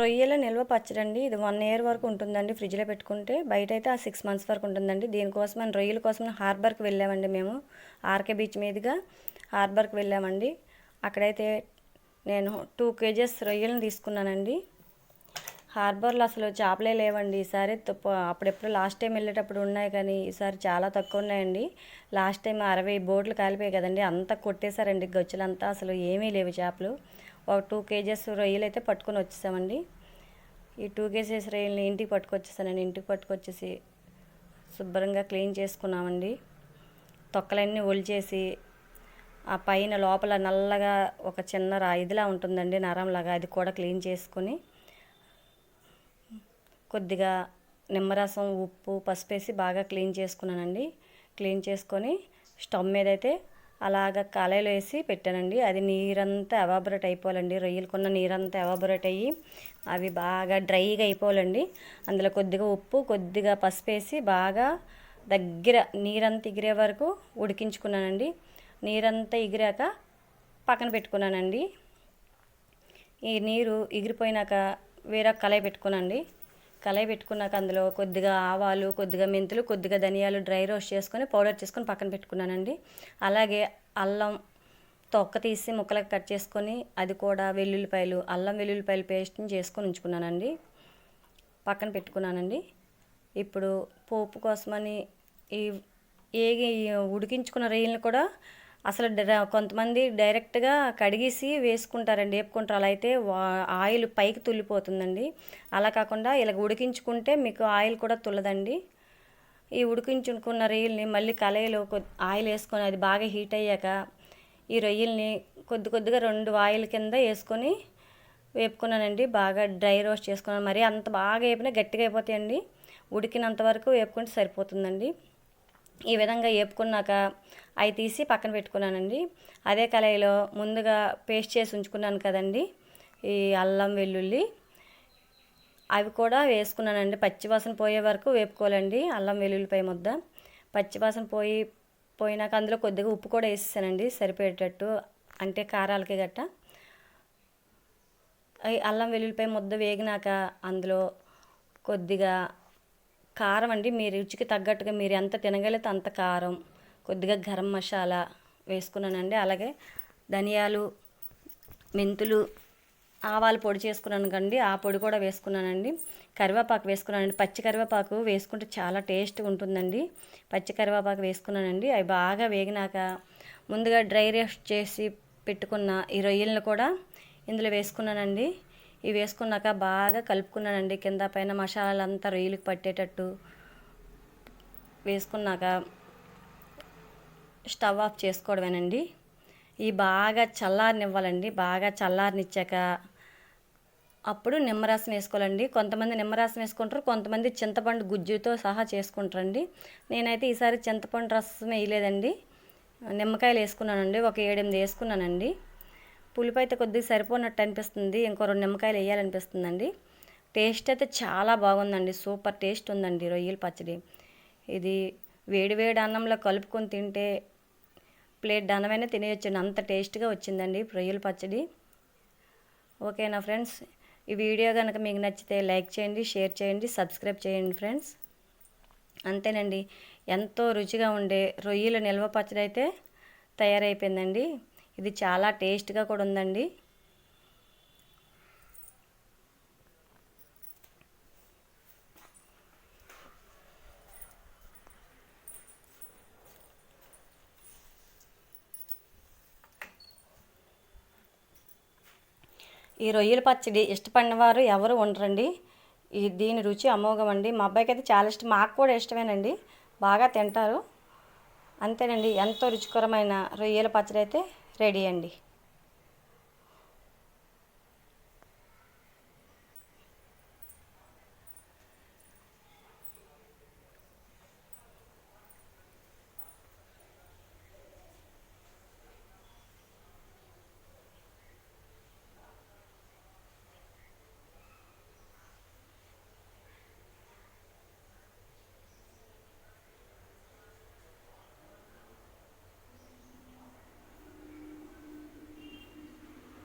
రొయ్యల నిల్వ పచ్చడండి. ఇది వన్ ఇయర్ వరకు ఉంటుందండి ఫ్రిడ్జ్లో పెట్టుకుంటే. బయట అయితే ఆ సిక్స్ మంత్స్ వరకు ఉంటుందండి. దీనికోసం అని రొయ్యల కోసం హార్బర్కి వెళ్ళామండి మేము. ఆర్కే బీచ్ మీదుగా హార్బర్కి వెళ్ళామండి. అక్కడైతే నేను టూ కేజెస్ రొయ్యలను తీసుకున్నానండి. హార్బర్లో అసలు చేపలే లేవండి. ఈసారి తుప్ప అప్పుడెప్పుడు లాస్ట్ టైం వెళ్ళేటప్పుడు ఉన్నాయి కానీ ఈసారి చాలా తక్కువ ఉన్నాయండి. లాస్ట్ టైం అరవై బోట్లు కాలిపోయాయి కదండి. అంతా కొట్టేశారండి గచ్చులంతా. అసలు ఏమీ లేవు చేపలు. ఒక టూ కేజెస్ రొయ్యలు అయితే పట్టుకొని వచ్చేసామండి. ఈ టూ కేజెస్ రొయ్యలని ఇంటికి పట్టుకొచ్చేసానండి. ఇంటికి పట్టుకొచ్చేసి శుభ్రంగా క్లీన్ చేసుకున్నామండి. తొక్కలన్నీ ఒలిచేసి ఆ పైన లోపల నల్లగా ఒక చిన్న రా ఇదిలా ఉంటుందండి నరంలాగా. అది కూడా క్లీన్ చేసుకొని కొద్దిగా నిమ్మరసం ఉప్పు పసుపు వేసి బాగా క్లీన్ చేసుకున్నానండి. క్లీన్ చేసుకొని స్టవ్ మీద అయితే అలాగ కళాయిలో వేసి పెట్టానండి. అది నీరంతా ఎవాబరేట్ అయిపోవాలండి. రొయ్యలకున్న నీరంతా ఎవాబరేట్ అయ్యి అవి బాగా డ్రైగా అయిపోవాలండి. అందులో కొద్దిగా ఉప్పు కొద్దిగా పసుపు వేసి బాగా దగ్గర నీరంతా ఎగిరే వరకు ఉడికించుకున్నానండి. నీరంతా ఎగిరాక పక్కన పెట్టుకున్నానండి. ఈ నీరు ఎగిరిపోయినాక వేరే కళాయి పెట్టుకున్నానండి. కళాయి పెట్టుకున్నాక అందులో కొద్దిగా ఆవాలు కొద్దిగా మెంతులు కొద్దిగా ధనియాలు డ్రై రోస్ట్ చేసుకొని పౌడర్ చేసుకొని పక్కన పెట్టుకున్నానండి. అలాగే అల్లం తొక్క తీసి ముక్కలకు కట్ చేసుకొని అది కూడా వెల్లుల్లిపాయలు అల్లం వెల్లుల్లిపాయలు పేస్ట్ని చేసుకొని ఉంచుకున్నానండి. పక్కన పెట్టుకున్నానండి. ఇప్పుడు పోపు కోసమని ఈ ఏ ఉడికించుకున్న రొయ్యలను కూడా అసలు కొంతమంది డైరెక్ట్గా కడిగేసి వేసుకుంటారండి వేపుకుంటారు. అలా అయితే ఆయిల్ పైకి తుల్లిపోతుందండి. అలా కాకుండా ఇలా ఉడికించుకుంటే మీకు ఆయిల్ కూడా తుల్లదండి. ఈ ఉడికించుకున్న రొయ్యల్ని మళ్ళీ కళాయిలో ఆయిల్ వేసుకొని అది బాగా హీట్ అయ్యాక ఈ రొయ్యల్ని కొద్ది కొద్దిగా రెండు ఆయిల్ కింద వేసుకొని వేపుకున్నానండి. బాగా డ్రై రోస్ట్ చేసుకున్నాను. మరి అంత బాగా వేపినా గట్టిగా అయిపోతాయండి. ఉడికినంత వరకు వేపుకుంటే సరిపోతుందండి. ఈ విధంగా వేపుకున్నాక అవి తీసి పక్కన పెట్టుకున్నానండి. అదే కళాయిలో ముందుగా పేస్ట్ చేసి ఉంచుకున్నాను కదండి. ఈ అల్లం వెల్లుల్లి అవి కూడా వేసుకున్నానండి. పచ్చివాసన పోయే వరకు వేపుకోవాలండి. అల్లం వెల్లుల్లిపై ముద్ద. పచ్చివాసన పోయి పోయినాక అందులో కొద్దిగా ఉప్పు కూడా వేసేసానండి. సరిపోయేటట్టు అంటే కారాలకి గట్ట. అల్లం వెల్లుల్లిపై ముద్ద వేగినాక అందులో కొద్దిగా కారం అండి. మీ రుచికి తగ్గట్టుగా మీరు ఎంత తినగలిగితే అంత కారం. కొద్దిగా గరం మసాలా వేసుకున్నానండి. అలాగే ధనియాలు మెంతులు ఆవాలు పొడి చేసుకున్నాను కండి. ఆ పొడి కూడా వేసుకున్నానండి. కరివేపాకు వేసుకున్నానండి. పచ్చి కరివేపాకు వేసుకుంటే చాలా టేస్ట్గా ఉంటుందండి. పచ్చి కరివేపాకు వేసుకున్నానండి. అవి బాగా వేగినాక ముందుగా డ్రై రోస్ట్ చేసి పెట్టుకున్న ఈ రొయ్యలను కూడా ఇందులో వేసుకున్నానండి. ఇవి వేసుకున్నాక బాగా కలుపుకున్నానండి. కింద పైన మసాలాలంతా రొయ్యలకు పట్టేటట్టు వేసుకున్నాక స్టవ్ ఆఫ్ చేసుకోవడమేనండి. ఈ బాగా చల్లారనివ్వాలండి. బాగా చల్లారనిచ్చాక అప్పుడు నిమ్మరసం వేసుకోవాలండి. కొంతమంది నిమ్మరసం వేసుకుంటారు కొంతమంది చింతపండు గుజ్జుతో సహా చేసుకుంటారండి. నేనైతే ఈసారి చింతపండు రసం వేయలేదండి. నిమ్మకాయలు వేసుకున్నానండి. ఒక ఏడెనిమిది వేసుకున్నానండి. పులిపు అయితే కొద్దిగా సరిపోనట్టు అనిపిస్తుంది. ఇంకో రెండు నిమ్మకాయలు వేయాలనిపిస్తుందండి. టేస్ట్ అయితే చాలా బాగుందండి. సూపర్ టేస్ట్ ఉందండి రొయ్యల పచ్చడి. ఇది వేడి వేడి అన్నంలో కలుపుకొని తింటే ప్లేట్ అన్నమైనా తినేయచ్చండి. అంత టేస్ట్గా వచ్చిందండి రొయ్యల పచ్చడి. ఓకేనా ఫ్రెండ్స్? ఈ వీడియో కనుక మీకు నచ్చితే లైక్ చేయండి షేర్ చేయండి సబ్స్క్రైబ్ చేయండి ఫ్రెండ్స్. అంతేనండి. ఎంతో రుచిగా ఉండే రొయ్యల నిల్వ పచ్చడి అయితే తయారైపోయిందండి. ఇది చాలా టేస్ట్గా కూడా ఉందండి. ఈ రొయ్యల పచ్చడి ఇష్టపడిన వారు ఎవరు ఉండరండి. ఈ దీని రుచి అమోఘం అండి. మా అబ్బాయికి అయితే చాలా ఇష్టం. మాకు కూడా ఇష్టమేనండి. బాగా తింటారు. అంతేనండి. ఎంతో రుచికరమైన రొయ్యల పచ్చడి అయితే రెడీ అండి.